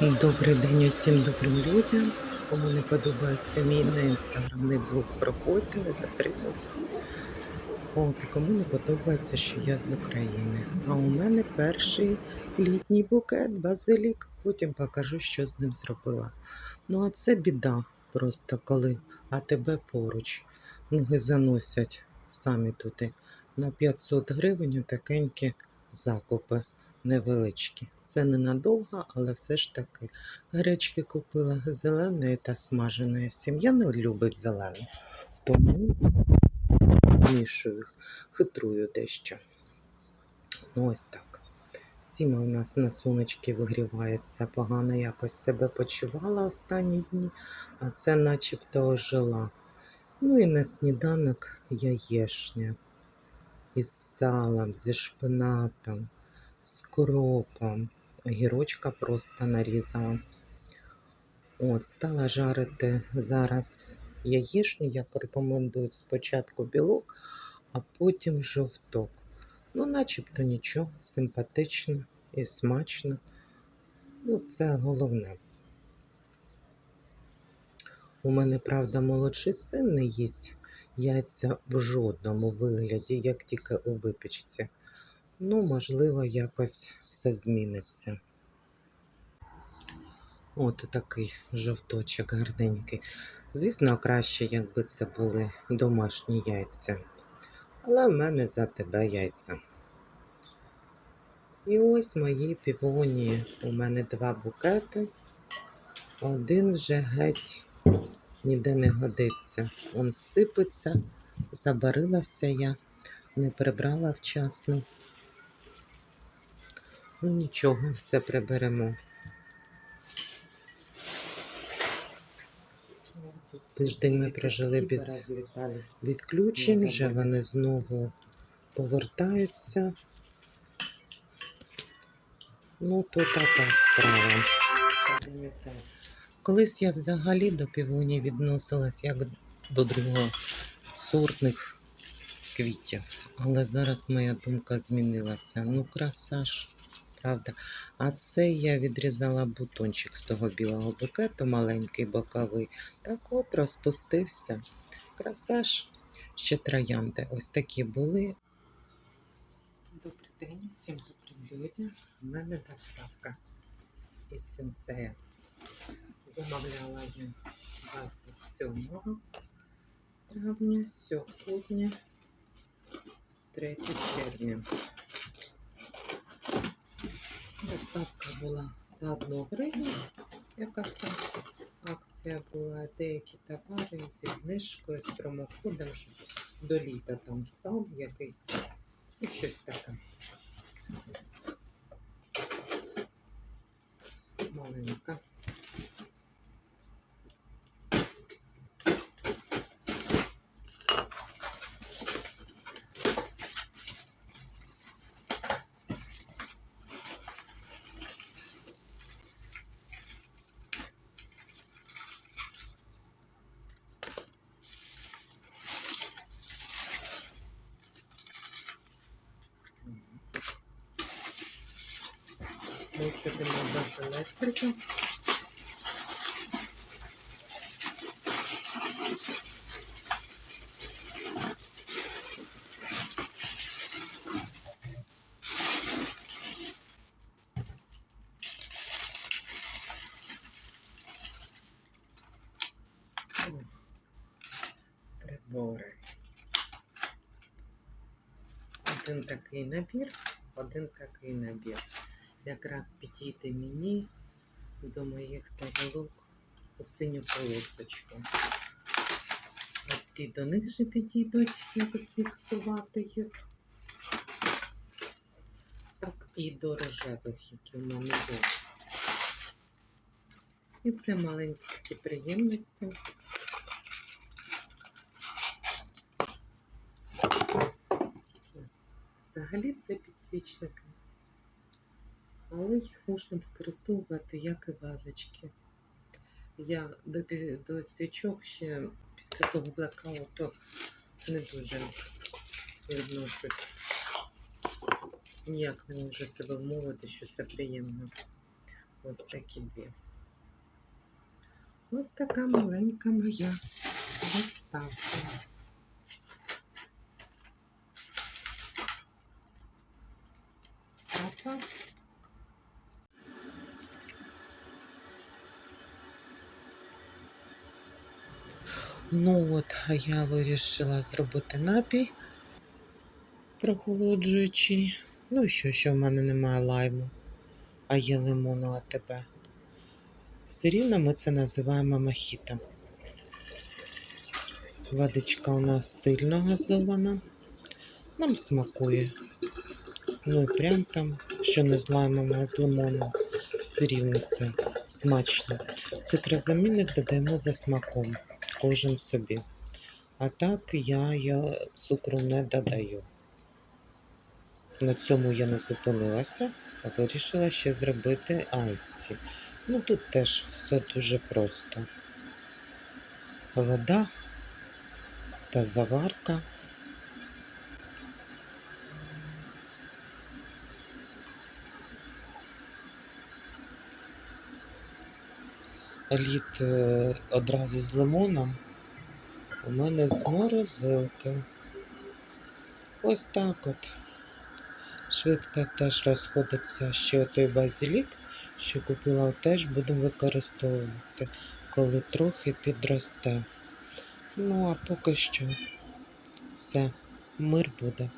Добрий день усім добрим людям. Кому не подобається мій на інстаграмний блог, проходьте, не затримуйтесь. От, кому не подобається, що я з України. А у мене перший літній букет базилік. Потім покажу, що з ним зробила. Ну, а це біда просто коли а тебе поруч. Ноги заносять самі туди. На 500 гривень такенькі закупи невеличкі. Це ненадовго, але все ж таки. Гречки купила зеленої та смаженої. Сім'я не любить зелену, тому мішую, хитрую дещо. Ну, ось так. Сіма у нас на сонечки вигрівається, погано якось себе почувала останні дні, а це начебто ожила. Ну і на сніданок яєшня із салом, зі шпинатом, кропом. Огірочка просто нарізала. От, стала жарити зараз яєчню, як рекомендують спочатку білок, а потім жовток. Ну, начебто нічого, симпатично і смачно. Ну, це головне. У мене, правда, молодший син не їсть яйця в жодному вигляді, як тільки у випічці. Ну, можливо, якось все зміниться. От такий жовточок гарненький. Звісно, краще, якби це були домашні яйця. Але в мене за тебе яйця. І ось мої півонії. У мене два букети. Один вже геть ніде не годиться. Он сипеться, забарилася я, не прибрала вчасно. Ну нічого, все приберемо. Тиждень ми прожили без відключень, вже вони знову повертаються. Ну, то така справа. Колись я взагалі до півонів відносилась як до другосортних квітів. Але зараз моя думка змінилася. Ну, краса ж, правда. А це я відрізала бутончик з того білого букету, маленький боковий. Так от розпустився. Краса ж, ще троянди. Ось такі були. Добрий день, всім добрим людям. У мене доставка із сенсея. Замовляла я 27 травня, сьогодні 3 червня. Доставка була за 1 гривню. Якась там акція була, деякі товари зі знижкою, з промокодом до літа там сам якийсь і щось таке. Маленька. Висадимо без електрики. Прибори. Один такий набір, один такий набір якраз підійде мені до моїх тарілок у синю полосочку. Оці до них же підійдуть, як зфіксувати їх. Так і до рожевих, які в мене є. І це маленькі такі приємності. Взагалі це підсвічники але їх можна використовувати як і вазочки. Я до, до свічок ще після того блекауту не дуже відношусь. Ніяк не можу себе вмовити, що це приємно. Ось такі дві. Ось така маленька моя доставка. Краса. Ну от, я вирішила зробити напій прохолоджуючий. Ну і що, що в мене немає лайму, а є лимону АТБ. Все рівно ми це називаємо мохіто. Водичка у нас сильно газована. Нам смакує. Ну і прям там, що не з лаймом, а з лимоном. Все рівно це смачно. Цукрозамінник додаємо за смаком. Кожен собі. А так я, цукру не додаю. На цьому я не зупинилася, а вирішила ще зробити айсті. Ну тут теж все дуже просто. Вода та заварка. Лід е, одразу з лимоном. У мене з. Ось так от. Швидко теж розходиться ще той базилік, що купила, теж будемо використовувати, коли трохи підросте. Ну, а поки що все, мир буде.